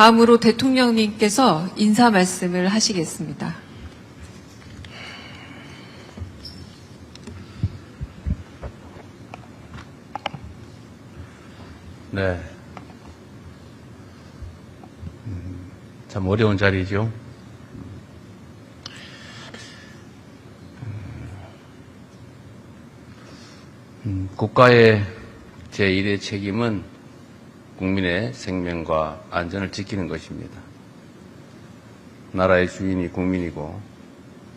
다음으로 대통령님께서 인사 말씀을 하시겠습니다. 네. 음, 참 어려운 자리죠. 음, 국가의 제1의 책임은 국민의 생명과 안전을 지키는 것입니다. 나라의 주인이 국민이고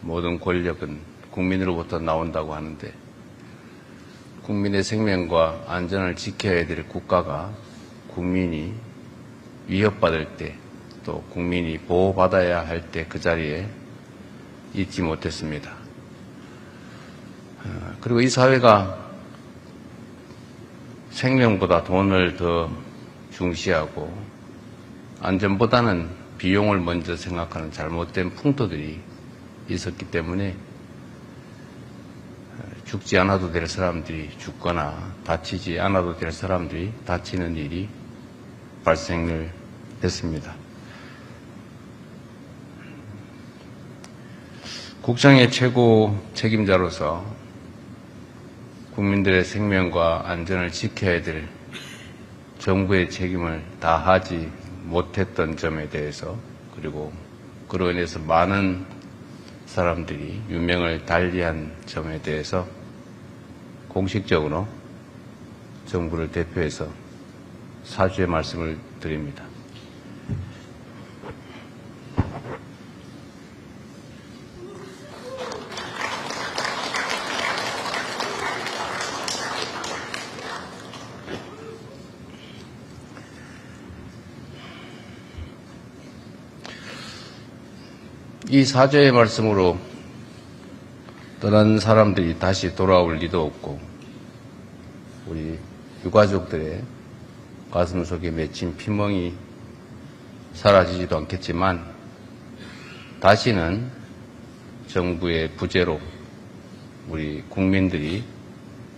모든 권력은 국민으로부터 나온다고 하는데 국민의 생명과 안전을 지켜야 될 국가가 국민이 위협받을 때 또 국민이 보호받아야 할 때 그 자리에 있지 못했습니다. 어, 그리고 이 사회가 생명보다 돈을 더 중시하고 안전보다는 비용을 먼저 생각하는 잘못된 풍토들이 있었기 때문에 죽지 않아도 될 사람들이 죽거나 다치지 않아도 될 사람들이 다치는 일이 발생을 했습니다. 국장의 최고 책임자로서 국민들의 생명과 안전을 지켜야 될 정부의 책임을 다하지 못했던 점에 대해서 그리고 그로 인해서 많은 사람들이 유명을 달리한 점에 대해서 공식적으로 정부를 대표해서 사죄의 말씀을 드립니다. 이 사죄의 말씀으로 떠난 사람들이 다시 돌아올 리도 없고 우리 유가족들의 가슴 속에 맺힌 피멍이 사라지지도 않겠지만 다시는 정부의 부재로 우리 국민들이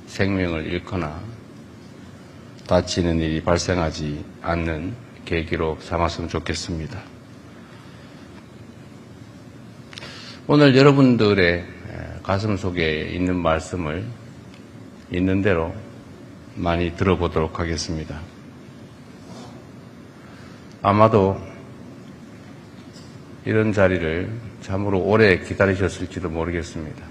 생명을 잃거나 다치는 일이 발생하지 않는 계기로 삼았으면 좋겠습니다. 오늘 여러분들의 가슴 속에 있는 말씀을 있는 대로 많이 들어보도록 하겠습니다. 아마도 이런 자리를 참으로 오래 기다리셨을지도 모르겠습니다.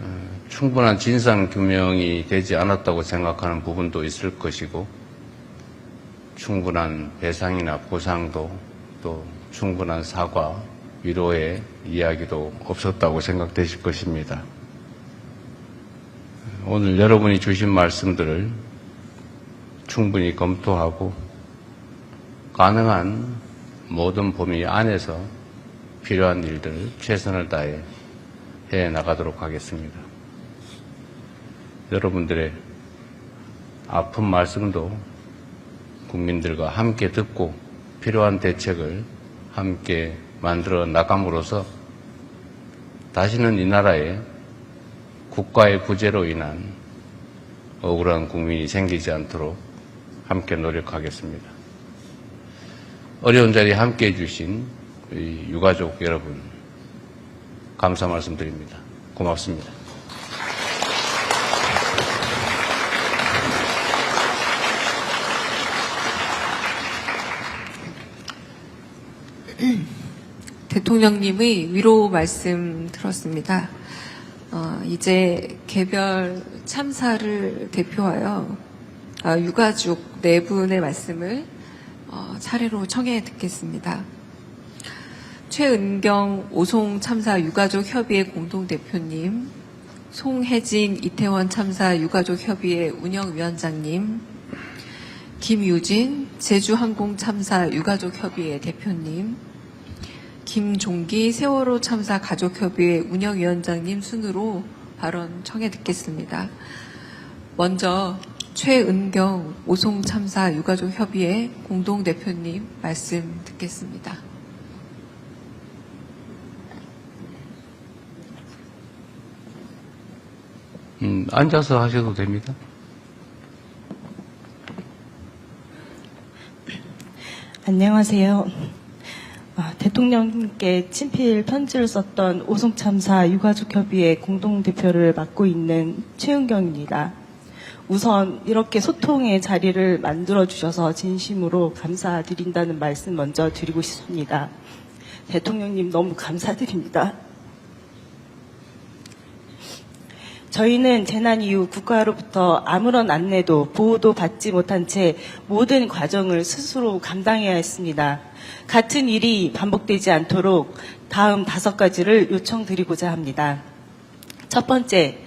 어, 충분한 진상 규명이 되지 않았다고 생각하는 부분도 있을 것이고, 충분한 배상이나 보상도 또 충분한 사과, 위로의 이야기도 없었다고 생각되실 것입니다. 오늘 여러분이 주신 말씀들을 충분히 검토하고 가능한 모든 범위 안에서 필요한 일들을 최선을 다해 해 나가도록 하겠습니다. 여러분들의 아픈 말씀도 국민들과 함께 듣고 필요한 대책을 함께 만들어 나감으로써 다시는 이 나라에 국가의 부재로 인한 억울한 국민이 생기지 않도록 함께 노력하겠습니다. 어려운 자리에 함께 해주신 유가족 여러분, 감사 말씀드립니다. 고맙습니다. 대통령님의 위로 말씀 들었습니다. 어, 이제 개별 참사를 대표하여 어, 유가족 네 분의 말씀을 어, 차례로 청해 듣겠습니다. 최은경 오송 참사 유가족 협의회 공동대표님, 송혜진 이태원 참사 유가족 협의회 운영위원장님, 김유진 제주항공 참사 유가족 협의회 대표님, 김종기 세월호 참사 가족협의회 운영위원장님 순으로 발언 청해 듣겠습니다. 먼저 최은경 오송 참사 유가족 협의회 공동 대표님 말씀 듣겠습니다. 음, 앉아서 하셔도 됩니다. 안녕하세요. 아, 대통령님께 친필 편지를 썼던 오송참사 유가족협의회 공동대표를 맡고 있는 최은경입니다. 우선 이렇게 소통의 자리를 만들어 주셔서 진심으로 감사드린다는 말씀 먼저 드리고 싶습니다. 대통령님 너무 감사드립니다. 저희는 재난 이후 국가로부터 아무런 안내도 보호도 받지 못한 채 모든 과정을 스스로 감당해야 했습니다. 같은 일이 반복되지 않도록 다음 다섯 가지를 요청드리고자 합니다. 첫 번째,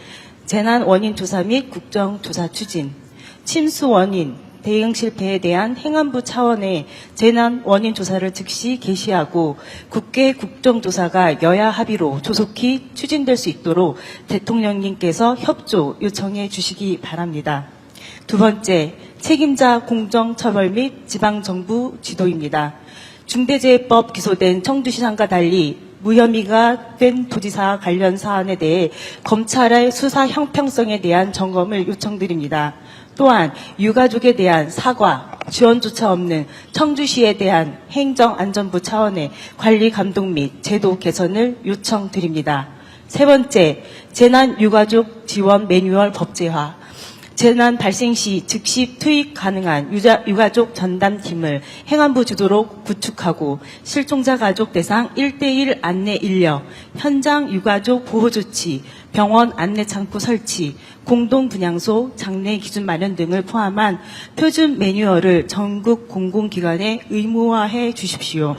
재난 원인 조사 및 국정 조사 추진. 침수 원인, 대응 실패에 대한 행안부 차원의 재난 원인 조사를 즉시 개시하고 국회 국정조사가 여야 합의로 조속히 추진될 수 있도록 대통령님께서 협조 요청해 주시기 바랍니다. 두 번째, 책임자 공정처벌 및 지방정부 지도입니다. 중대재해법 기소된 청주시장과 달리 무혐의가 된 도지사 관련 사안에 대해 검찰의 수사 형평성에 대한 점검을 요청드립니다. 또한 유가족에 대한 사과, 지원조차 없는 청주시에 대한 행정안전부 차원의 관리 감독 및 제도 개선을 요청드립니다. 세 번째, 재난 유가족 지원 매뉴얼 법제화. 재난 발생 시 즉시 투입 가능한 유자, 유가족 전담팀을 행안부 주도로 구축하고 실종자 가족 대상 1대1 안내 인력, 현장 유가족 보호 조치, 병원 안내 창구 설치, 공동 분향소, 장례 기준 마련 등을 포함한 표준 매뉴얼을 전국 공공기관에 의무화해 주십시오.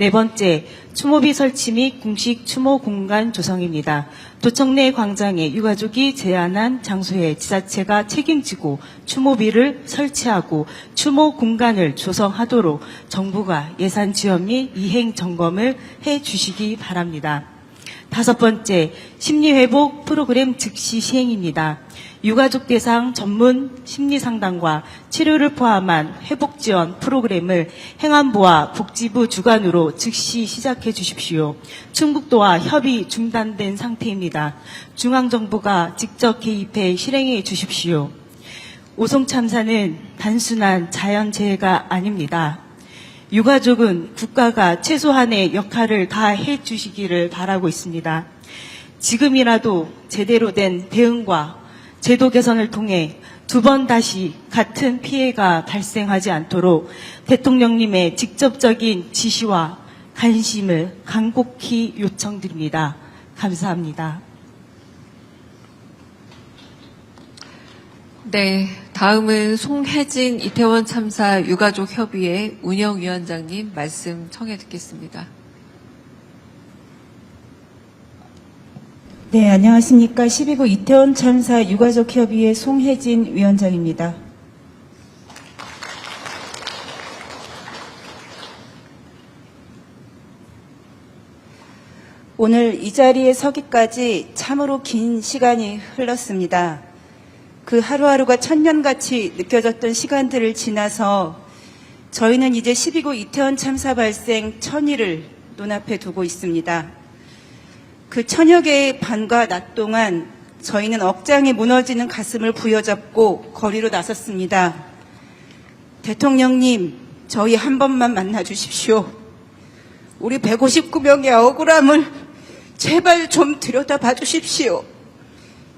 네 번째, 추모비 설치 및 공식 추모 공간 조성입니다. 도청 내 광장에 유가족이 제안한 장소에 지자체가 책임지고 추모비를 설치하고 추모 공간을 조성하도록 정부가 예산 지원 및 이행 점검을 해 주시기 바랍니다. 다섯 번째, 심리회복 프로그램 즉시 시행입니다. 유가족 대상 전문 심리상담과 치료를 포함한 회복 지원 프로그램을 행안부와 복지부 주관으로 즉시 시작해 주십시오. 충북도와 협의 중단된 상태입니다. 중앙정부가 직접 개입해 실행해 주십시오. 오송 참사는 단순한 자연재해가 아닙니다. 유가족은 국가가 최소한의 역할을 다해 주시기를 바라고 있습니다. 지금이라도 제대로 된 대응과 제도 개선을 통해 두 번 다시 같은 피해가 발생하지 않도록 대통령님의 직접적인 지시와 관심을 간곡히 요청드립니다. 감사합니다. 네, 다음은 송혜진 이태원 참사 유가족 협의회 운영위원장님 말씀 청해 듣겠습니다. 네, 안녕하십니까. 12구 이태원 참사 유가족 협의회 송혜진 위원장입니다. 오늘 이 자리에 서기까지 참으로 긴 시간이 흘렀습니다. 그 하루하루가 천년같이 느껴졌던 시간들을 지나서 저희는 이제 12구 이태원 참사 발생 천일을 눈앞에 두고 있습니다. 그 천여 개의 밤과 낮 동안 저희는 억장에 무너지는 가슴을 부여잡고 거리로 나섰습니다. 대통령님, 저희 한 번만 만나 주십시오. 우리 159명의 억울함을 제발 좀 들여다봐 주십시오.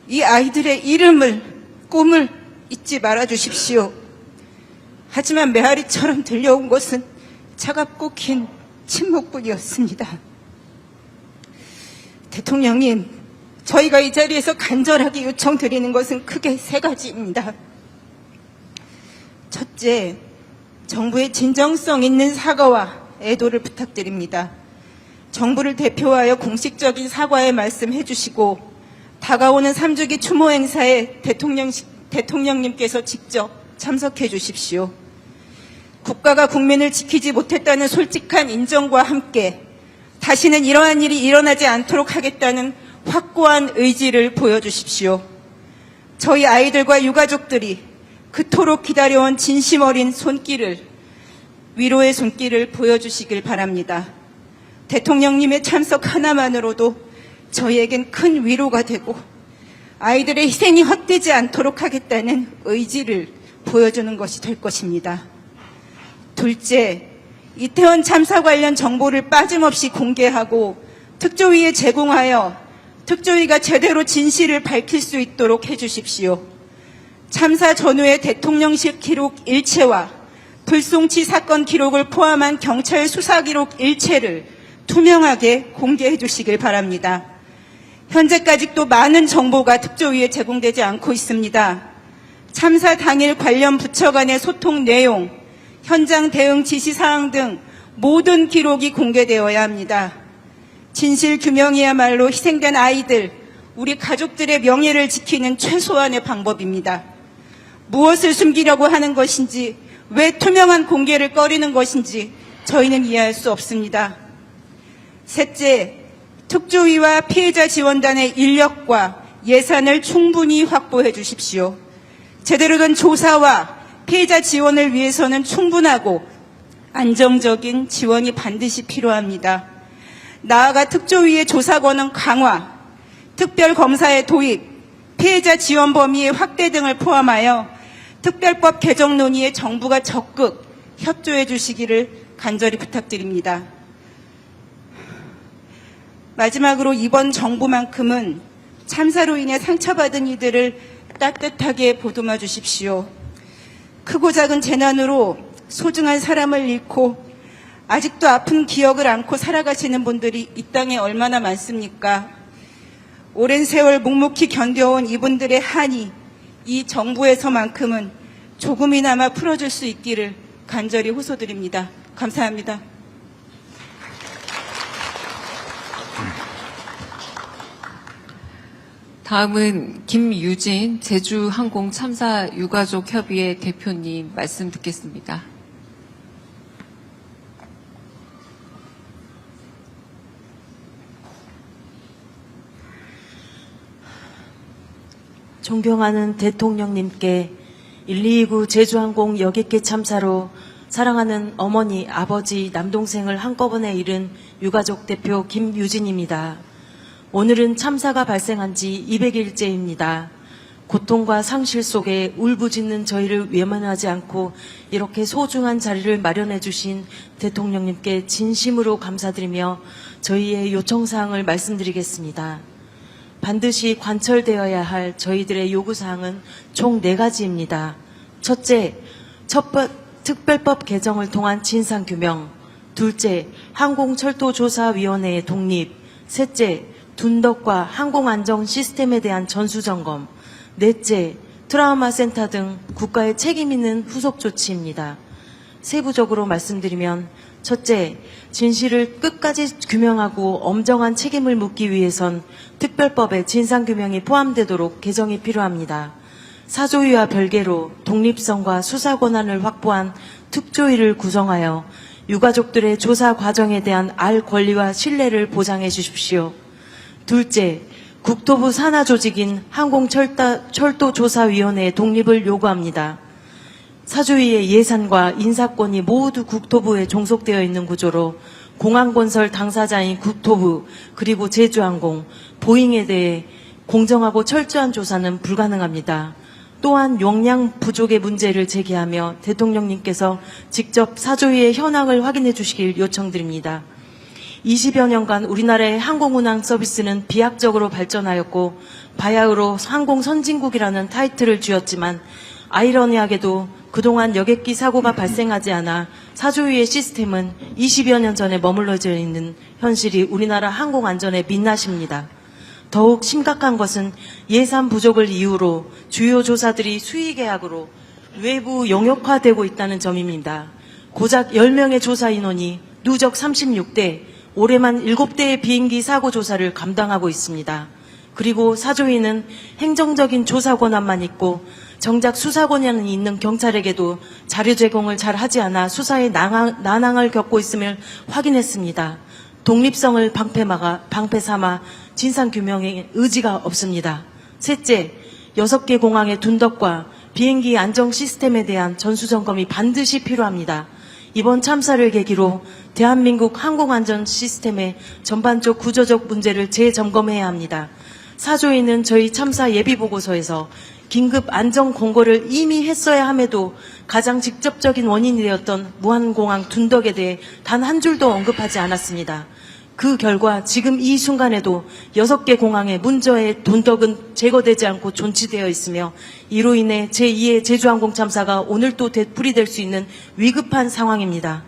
이 아이들의 이름을, 꿈을 잊지 말아 주십시오. 하지만 메아리처럼 들려온 것은 차갑고 긴 침묵뿐이었습니다. 대통령님, 저희가 이 자리에서 간절하게 요청드리는 것은 크게 세 가지입니다. 첫째, 정부의 진정성 있는 사과와 애도를 부탁드립니다. 정부를 대표하여 공식적인 사과의 말씀 해 주시고 다가오는 3주기 추모 행사에 대통령, 대통령님께서 직접 참석해 주십시오. 국가가 국민을 지키지 못했다는 솔직한 인정과 함께 다시는 이러한 일이 일어나지 않도록 하겠다는 확고한 의지를 보여주십시오. 저희 아이들과 유가족들이 그토록 기다려온 진심 어린 손길을 위로의 손길을 보여주시길 바랍니다. 대통령님의 참석 하나만으로도 저희에겐 큰 위로가 되고 아이들의 희생이 헛되지 않도록 하겠다는 의지를 보여주는 것이 될 것입니다. 둘째, 이태원 참사 관련 정보를 빠짐없이 공개하고 특조위에 제공하여 특조위가 제대로 진실을 밝힐 수 있도록 해주십시오. 참사 전후의 대통령실 기록 일체와 불송치 사건 기록을 포함한 경찰 수사 기록 일체를 투명하게 공개해 주시길 바랍니다. 현재까지도 많은 정보가 특조위에 제공되지 않고 있습니다. 참사 당일 관련 부처 간의 소통 내용, 현장 대응 지시 사항 등 모든 기록이 공개되어야 합니다. 진실 규명이야말로 희생된 아이들, 우리 가족들의 명예를 지키는 최소한의 방법입니다. 무엇을 숨기려고 하는 것인지, 왜 투명한 공개를 꺼리는 것인지 저희는 이해할 수 없습니다. 셋째, 특조위와 피해자 지원단의 인력과 예산을 충분히 확보해 주십시오. 제대로 된 조사와 피해자 지원을 위해서는 충분하고 안정적인 지원이 반드시 필요합니다. 나아가 특조위의 조사 권한 강화, 특별검사의 도입, 피해자 지원 범위의 확대 등을 포함하여 특별법 개정 논의에 정부가 적극 협조해 주시기를 간절히 부탁드립니다. 마지막으로 이번 정부만큼은 참사로 인해 상처받은 이들을 따뜻하게 보듬어 주십시오. 크고 작은 재난으로 소중한 사람을 잃고 아직도 아픈 기억을 안고 살아가시는 분들이 이 땅에 얼마나 많습니까? 오랜 세월 묵묵히 견뎌온 이분들의 한이 이 정부에서만큼은 조금이나마 풀어줄 수 있기를 간절히 호소드립니다. 감사합니다. 다음은 김유진 제주항공 참사 유가족 협의회 대표님 말씀 듣겠습니다. 존경하는 대통령님께 129 제주항공 여객기 참사로 사랑하는 어머니, 아버지, 남동생을 한꺼번에 잃은 유가족 대표 김유진입니다. 오늘은 참사가 발생한 지 200일째입니다. 고통과 상실 속에 울부짖는 저희를 외면하지 않고 이렇게 소중한 자리를 마련해 주신 대통령님께 진심으로 감사드리며 저희의 요청사항을 말씀드리겠습니다. 반드시 관철되어야 할 저희들의 요구사항은 총 네가지입니다 첫째, 첫 번, 특별법 개정을 통한 진상규명. 둘째, 항공철도조사위원회의 독립. 셋째, 둔덕과 항공안전 시스템에 대한 전수점검. 넷째, 트라우마 센터 등 국가의 책임 있는 후속 조치입니다. 세부적으로 말씀드리면 첫째, 진실을 끝까지 규명하고 엄정한 책임을 묻기 위해선 특별법에 진상규명이 포함되도록 개정이 필요합니다. 사조위와 별개로 독립성과 수사 권한을 확보한 특조위를 구성하여 유가족들의 조사 과정에 대한 알 권리와 신뢰를 보장해 주십시오. 둘째, 국토부 산하 조직인 항공철도조사위원회의 독립을 요구합니다. 사조위의 예산과 인사권이 모두 국토부에 종속되어 있는 구조로 공항건설 당사자인 국토부 그리고 제주항공, 보잉에 대해 공정하고 철저한 조사는 불가능합니다. 또한 용량 부족의 문제를 제기하며 대통령님께서 직접 사조위의 현황을 확인해 주시길 요청드립니다. 20여 년간 우리나라의 항공운항 서비스는 비약적으로 발전하였고 바야흐로 항공 선진국이라는 타이틀을 쥐었지만 아이러니하게도 그동안 여객기 사고가 발생하지 않아 사조위의 시스템은 20여 년 전에 머물러져 있는 현실이 우리나라 항공 안전의 민낯입니다. 더욱 심각한 것은 예산 부족을 이유로 주요 조사들이 수의 계약으로 외부 영역화되고 있다는 점입니다. 고작 10명의 조사 인원이 누적 36대, 올해만 7대의 비행기 사고 조사를 감당하고 있습니다. 그리고 사조위는 행정적인 조사 권한만 있고 정작 수사 권한이 있는 경찰에게도 자료 제공을 잘 하지 않아 수사에 난항, 난항을 겪고 있음을 확인했습니다. 독립성을 방패 막아, 방패 삼아 진상규명에 의지가 없습니다. 셋째, 여섯 개 공항의 둔덕과 비행기 안정 시스템에 대한 전수점검이 반드시 필요합니다. 이번 참사를 계기로 대한민국 항공안전 시스템의 전반적 구조적 문제를 재점검해야 합니다. 사조위는 저희 참사 예비보고서에서 긴급 안전 공고를 이미 했어야 함에도 가장 직접적인 원인이 되었던 무한공항 둔덕에 대해 단 한 줄도 언급하지 않았습니다. 그 결과 지금 이 순간에도 여섯 개 공항의 문저의 돈덕은 제거되지 않고 존치되어 있으며 이로 인해 제2의 제주항공 참사가 오늘 또 되풀이 될 수 있는 위급한 상황입니다.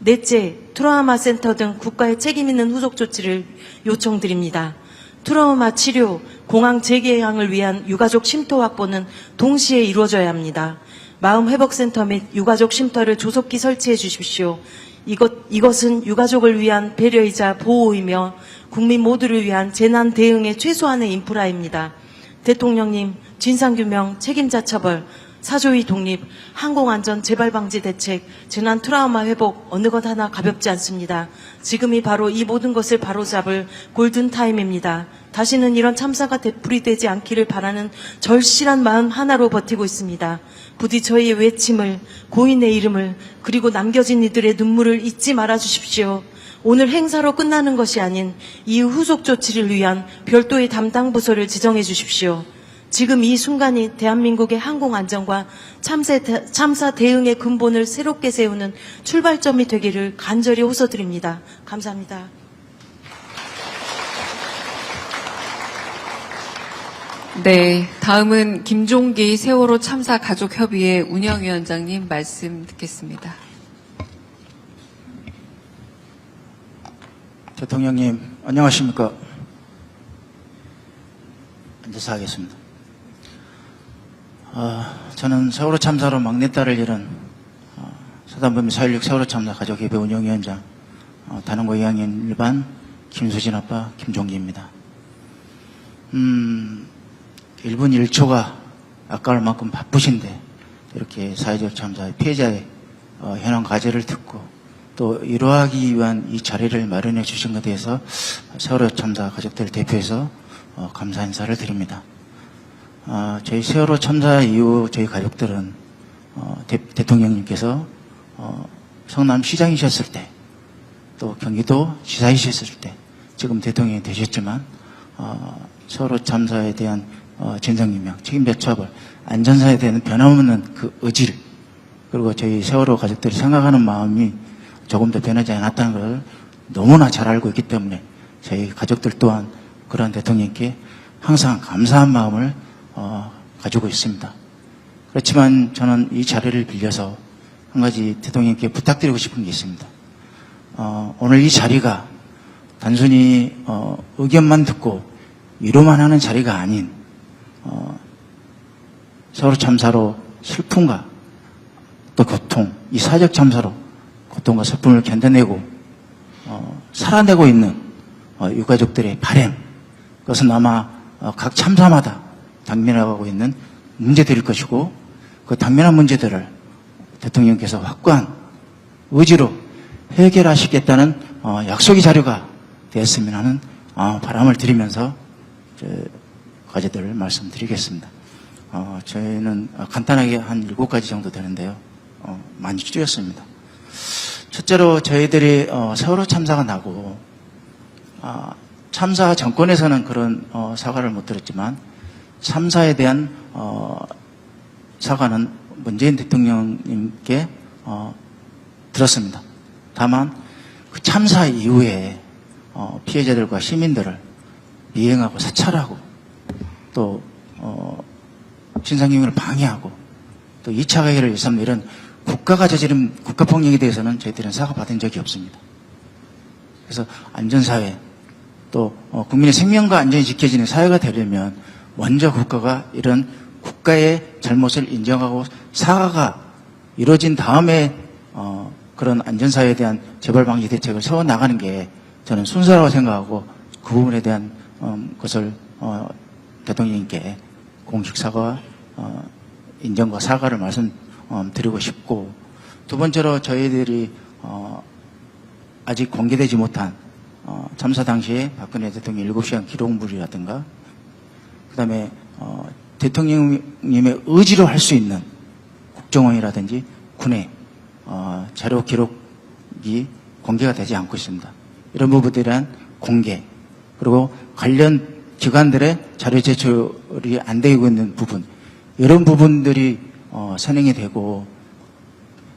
넷째, 트라우마 센터 등 국가의 책임 있는 후속 조치를 요청드립니다. 트라우마 치료, 공항 재개항을 위한 유가족 쉼터 확보는 동시에 이루어져야 합니다. 마음 회복센터 및 유가족 쉼터를 조속히 설치해 주십시오. 이것, 이것은 유가족을 위한 배려이자 보호이며 국민 모두를 위한 재난 대응의 최소한의 인프라입니다. 대통령님, 진상규명, 책임자 처벌, 사조위 독립, 항공안전 재발방지 대책, 재난 트라우마 회복 어느 것 하나 가볍지 않습니다. 지금이 바로 이 모든 것을 바로잡을 골든타임입니다. 다시는 이런 참사가 되풀이되지 않기를 바라는 절실한 마음 하나로 버티고 있습니다. 부디 저희의 외침을, 고인의 이름을, 그리고 남겨진 이들의 눈물을 잊지 말아 주십시오. 오늘 행사로 끝나는 것이 아닌 이후 후속 조치를 위한 별도의 담당 부서를 지정해 주십시오. 지금 이 순간이 대한민국의 항공 안전과 참사, 참사 대응의 근본을 새롭게 세우는 출발점이 되기를 간절히 호소드립니다. 감사합니다. 네, 다음은 김종기 세월호 참사 가족협의회 운영위원장님 말씀 듣겠습니다. 대통령님, 안녕하십니까. 앉아서 하겠습니다. 아, 저는 세월호 참사로 막내딸을 잃은 어, 서단범위 4.16 세월호 참사 가족협의 운영위원장 어, 단원고 2학년 1반 김수진 아빠 김종기입니다. 음, 1분 1초가 아까울 만큼 바쁘신데 이렇게 사회적 참사의 피해자의 어, 현황 과제를 듣고 또 이러하기 위한 이 자리를 마련해 주신 것에 대해서 세월호 참사 가족들 대표해서 어, 감사 인사를 드립니다. 아, 저희 세월호 참사 이후 저희 가족들은 어, 대, 대통령님께서 어, 성남시장이셨을 때 또 경기도 지사이셨을 때 지금 대통령이 되셨지만 어, 세월호 참사에 대한 어, 진상규명, 책임자 처벌, 안전사에 대한 변함없는 그 의지를 그리고 저희 세월호 가족들이 생각하는 마음이 조금 더 변하지 않았다는 걸 너무나 잘 알고 있기 때문에 저희 가족들 또한 그러한 대통령께 항상 감사한 마음을 어, 가지고 있습니다. 그렇지만 저는 이 자리를 빌려서 한 가지 대통령께 부탁드리고 싶은 게 있습니다. 어, 오늘 이 자리가 단순히 어, 의견만 듣고 위로만 하는 자리가 아닌 어, 서로 참사로 슬픔과 또 고통, 이 사회적 참사로 고통과 슬픔을 견뎌내고 어, 살아내고 있는 어, 유가족들의 바램 그것은 아마 어, 각 참사마다 당면하고 있는 문제들일 것이고 그 당면한 문제들을 대통령께서 확고한 의지로 해결하시겠다는 어, 약속의 자료가 되었으면 하는 어, 바람을 드리면서 저, 과제들을 말씀드리겠습니다. 어, 저희는 간단하게 한 일곱 가지 정도 되는데요. 어, 많이 줄였습니다. 첫째로 저희들이 어, 세월호 참사가 나고 아, 참사 정권에서는 그런 어, 사과를 못 들었지만 참사에 대한 어, 사과는 문재인 대통령님께 어, 들었습니다. 다만 그 참사 이후에 어, 피해자들과 시민들을 미행하고 사찰하고 또 어, 신상규명을 방해하고 또 2차 가해를 일삼는 이런 국가가 저지른 국가폭력에 대해서는 저희들은 사과받은 적이 없습니다. 그래서 안전사회 또 어, 국민의 생명과 안전이 지켜지는 사회가 되려면 먼저 국가가 이런 국가의 잘못을 인정하고 사과가 이루어진 다음에 어, 그런 안전사회에 대한 재발방지 대책을 세워나가는 게 저는 순서라고 생각하고 그 부분에 대한 음, 것을 어, 대통령님께 공식 사과 어, 인정과 사과를 말씀드리고 싶고 두 번째로 저희들이 어, 아직 공개되지 못한 어, 참사 당시에 박근혜 대통령 7시간 기록물이라든가 그다음에 어, 대통령님의 의지로 할 수 있는 국정원이라든지 군의 어, 자료 기록이 공개가 되지 않고 있습니다. 이런 부분들에 대한 공개 그리고 관련 기관들의 자료 제출이 안 되고 있는 부분 이런 부분들이 어, 선행이 되고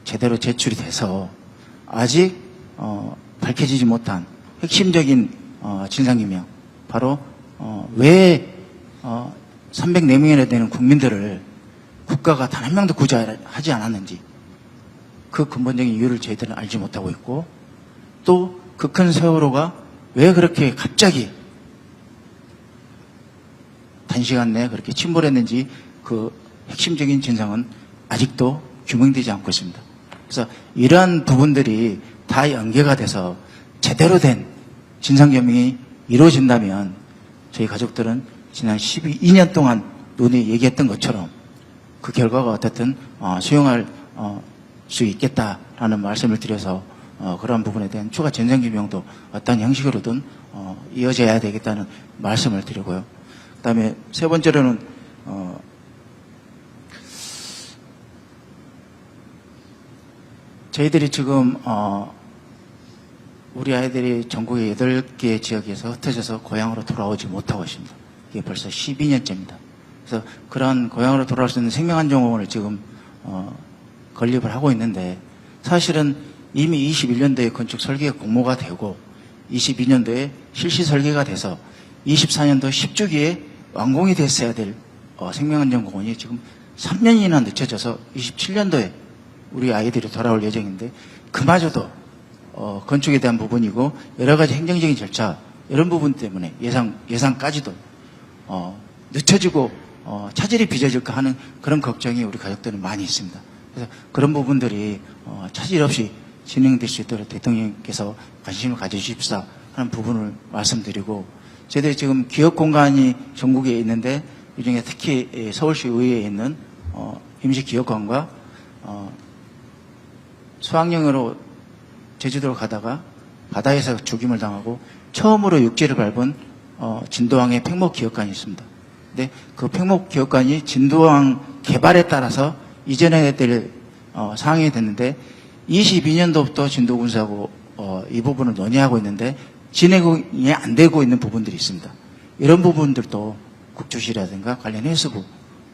제대로 제출이 돼서 아직 어, 밝혀지지 못한 핵심적인 어, 진상규명 바로 어, 왜 어, 304명이나 되는 국민들을 국가가 단 한 명도 구제하지 않았는지 그 근본적인 이유를 저희들은 알지 못하고 있고 또 그 큰 세월호가 왜 그렇게 갑자기 단시간 내에 그렇게 침몰했는지 그 핵심적인 진상은 아직도 규명되지 않고 있습니다. 그래서 이러한 부분들이 다 연계가 돼서 제대로 된 진상규명이 이루어진다면 저희 가족들은 지난 12년 동안 논의 얘기했던 것처럼 그 결과가 어떻든 어, 수용할 어, 수 있겠다라는 말씀을 드려서 어, 그러한 부분에 대한 추가 진상규명도 어떤 형식으로든 어, 이어져야 되겠다는 말씀을 드리고요. 그 다음에 세 번째로는 어, 저희들이 지금 어, 우리 아이들이 전국의 8개 지역에서 흩어져서 고향으로 돌아오지 못하고 있습니다. 이게 벌써 12년째입니다. 그래서 그런 고향으로 돌아올 수 있는 생명안정원을 지금 어, 건립을 하고 있는데 사실은 이미 21년도에 건축 설계가 공모가 되고 22년도에 실시 설계가 돼서 24년도 10주기에 완공이 됐어야 될 어, 생명안전공원이 지금 3년이나 늦춰져서 27년도에 우리 아이들이 돌아올 예정인데 그마저도 어, 건축에 대한 부분이고 여러 가지 행정적인 절차 이런 부분 때문에 예상 예상까지도 어, 늦춰지고 어, 차질이 빚어질까 하는 그런 걱정이 우리 가족들은 많이 있습니다. 그래서 그런 부분들이 어, 차질 없이 진행될 수 있도록 대통령께서 관심을 가져주십사 하는 부분을 말씀드리고 저희들이 지금 기업 공간이 전국에 있는데 이 중에 특히 예, 서울시 의회에 있는 어, 임시 기업관과 어, 수학여행으로 제주도로 가다가 바다에서 죽임을 당하고 처음으로 육지를 밟은 어, 진도항의 팽목기업관이 있습니다. 근데 그 팽목기업관이 진도항 개발에 따라서 이전해야 될 어, 상황이 됐는데 22년도부터 진도군사고 어, 이 부분을 논의하고 있는데 진행이 안 되고 있는 부분들이 있습니다. 이런 부분들도 국조실이라든가 관련 해수부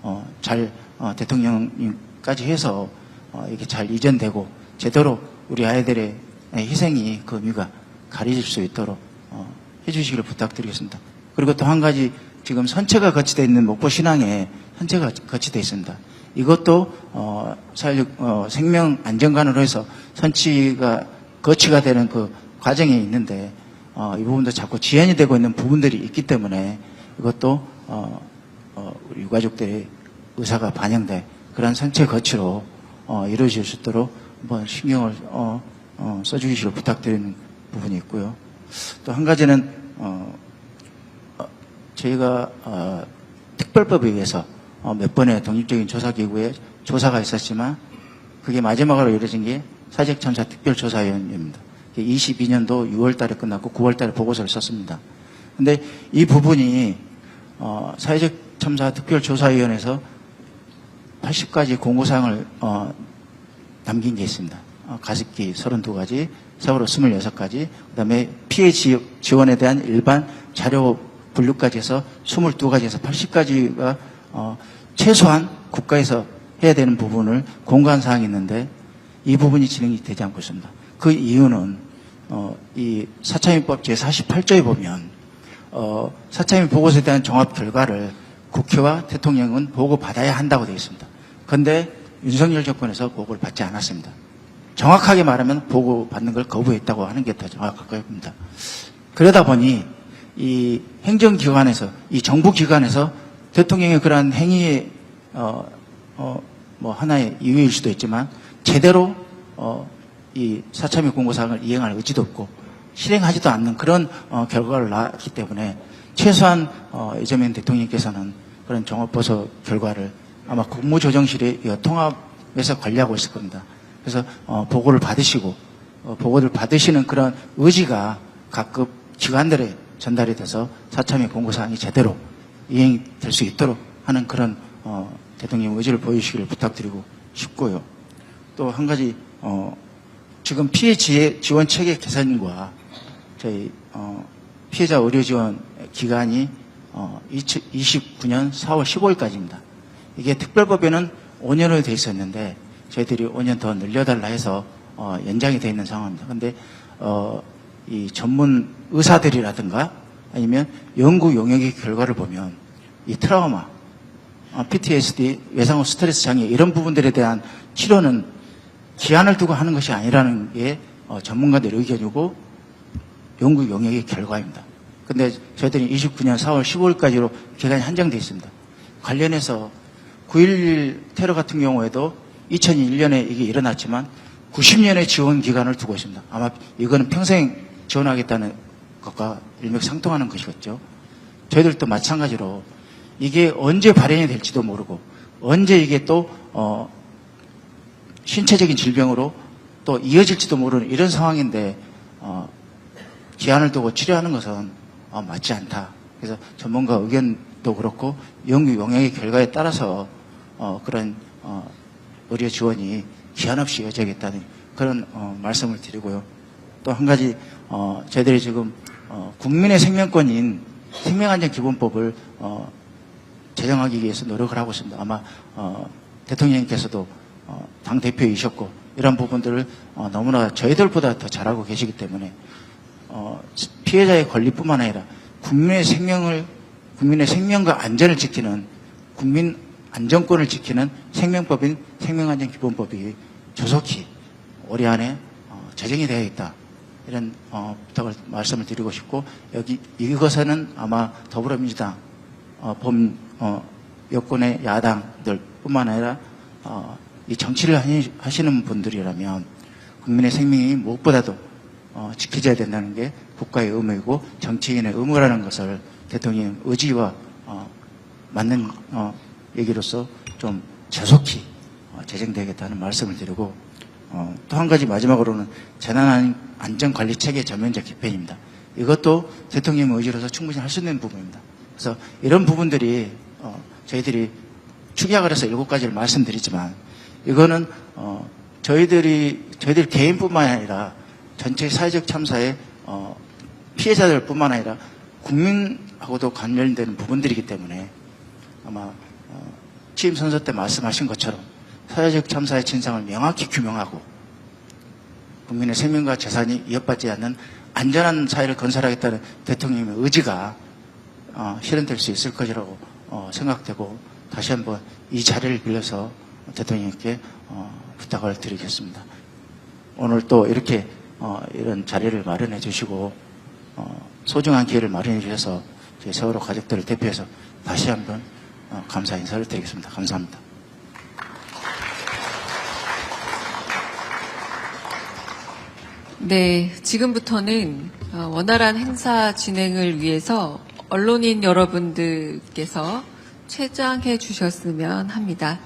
어, 잘 어, 대통령까지 해서 어, 이게 잘 이전되고 제대로 우리 아이들의 희생이 그 의미가 가려질 수 있도록 어, 해주시기를 부탁드리겠습니다. 그리고 또 한 가지 지금 선체가 거치되어 있는 목포 신항에 선체가 거치되어 있습니다. 이것도 어, 사회적 어, 생명 안전관으로 해서 선치가 거치가 되는 그 과정에 있는데 어, 이 부분도 자꾸 지연이 되고 있는 부분들이 있기 때문에 이것도 어, 어, 우리 유가족들의 의사가 반영돼 그런 선체 거치로 어, 이루어질 수 있도록 한번 신경을 어, 어, 써주시기를 부탁드리는 부분이 있고요. 또 한 가지는 어, 어, 저희가 어, 특별법에 의해서 어, 몇 번의 독립적인 조사기구에 조사가 있었지만 그게 마지막으로 이루어진 게 사직참사 특별조사위원회입니다. 22년도 6월 달에 끝났고 9월 달에 보고서를 썼습니다. 근데 이 부분이 어, 사회적 참사 특별조사위원회에서 80가지 공고사항을 어, 남긴 게 있습니다. 어, 가습기 32가지, 세월호 26가지, 그 다음에 피해 지- 지원에 대한 일반 자료 분류까지 해서 22가지에서 80가지가 어, 최소한 국가에서 해야 되는 부분을 공간 사항이 있는데 이 부분이 진행이 되지 않고 있습니다. 그 이유는 어, 이 사참위법 제48조에 보면 어, 사참위 보고서에 대한 종합 결과를 국회와 대통령은 보고받아야 한다고 되어 있습니다. 그런데 윤석열 정권에서 보고를 받지 않았습니다. 정확하게 말하면 보고받는 걸 거부했다고 하는 게 더 정확할 겁니다. 그러다 보니 이 행정기관에서 이 정부기관에서 대통령의 그러한 행위의 어, 어, 뭐 하나의 이유일 수도 있지만 제대로 어, 이 사참위 공고사항을 이행할 의지도 없고 실행하지도 않는 그런 어, 결과를 낳았기 때문에 최소한 어, 이재명 대통령께서는 그런 종합보소 결과를 아마 국무조정실에 이거 통합해서 관리하고 있을 겁니다. 그래서 어, 보고를 받으시고 어, 보고를 받으시는 그런 의지가 각급 기관들에 전달이 돼서 사참위 공고사항이 제대로 이행될 수 있도록 하는 그런 어, 대통령 의지를 보여주시기를 부탁드리고 싶고요. 또 한 가지 어, 지금 피해 지원 체계 개선과 저희 어, 피해자 의료 지원 기간이 어, 2029년 4월 15일까지입니다. 이게 특별법에는 5년으로 돼 있었는데 저희들이 5년 더 늘려달라 해서 어, 연장이 돼 있는 상황입니다. 근데 어, 이 전문 의사들이라든가 아니면 연구 용역의 결과를 보면 이 트라우마, 어, PTSD, 외상후 스트레스 장애 이런 부분들에 대한 치료는 기한을 두고 하는 것이 아니라는 게 어, 전문가들 의견이고 연구 용역의 결과입니다. 근데 저희들이 29년 4월 15일까지로 기간이 한정되어 있습니다. 관련해서 9.11 테러 같은 경우에도 2001년에 이게 일어났지만 90년의 지원 기간을 두고 있습니다. 아마 이거는 평생 지원하겠다는 것과 일맥상통하는 것이겠죠. 저희들도 마찬가지로 이게 언제 발현이 될지도 모르고 언제 이게 또 어, 신체적인 질병으로 또 이어질지도 모르는 이런 상황인데 어, 기한을 두고 치료하는 것은 어, 맞지 않다. 그래서 전문가 의견도 그렇고 연구 용역의 결과에 따라서 어, 그런 어, 의료 지원이 기한 없이 이어져야겠다는 그런 어, 말씀을 드리고요. 또 한 가지 어, 저희들이 지금 어, 국민의 생명권인 생명안전기본법을 어, 제정하기 위해서 노력을 하고 있습니다. 아마 어, 대통령님께서도 어, 당 대표이셨고 이런 부분들을 어, 너무나 저희들보다 더 잘하고 계시기 때문에 어, 피해자의 권리뿐만 아니라 국민의 생명을 국민의 생명과 안전을 지키는 국민 안전권을 지키는 생명법인 생명안전기본법이 조속히 올해 안에 어, 제정이 되어 있다. 이런 어, 부탁을 말씀을 드리고 싶고 여기 이것에는 아마 더불어민주당 어, 본 어, 여권의 야당들뿐만 아니라 어, 이 정치를 하시는 분들이라면 국민의 생명이 무엇보다도 어, 지켜져야 된다는 게 국가의 의무이고 정치인의 의무라는 것을 대통령 의지와 어, 맞는 어, 얘기로서 좀 조속히 어, 제정되겠다는 말씀을 드리고 어, 또 한 가지 마지막으로는 재난안전관리체계 전면적 개편입니다. 이것도 대통령 의지로서 충분히 할 수 있는 부분입니다. 그래서 이런 부분들이 어, 저희들이 축약을 해서 일곱 가지를 말씀드리지만 이거는 어, 저희들이 저희들 개인뿐만 아니라 전체 사회적 참사의 어, 피해자들뿐만 아니라 국민하고도 관련되는 부분들이기 때문에 아마 어, 취임 선서 때 말씀하신 것처럼 사회적 참사의 진상을 명확히 규명하고 국민의 생명과 재산이 위협받지 않는 안전한 사회를 건설하겠다는 대통령의 의지가 어, 실현될 수 있을 것이라고 어, 생각되고 다시 한번 이 자리를 빌려서 대통령께 어, 부탁을 드리겠습니다. 오늘 또 이렇게 어, 이런 자리를 마련해 주시고 어, 소중한 기회를 마련해 주셔서 저희 세월호 가족들을 대표해서 다시 한번 어, 감사 인사를 드리겠습니다. 감사합니다. 네, 지금부터는 어, 원활한 행사 진행을 위해서 언론인 여러분들께서 최장해 주셨으면 합니다.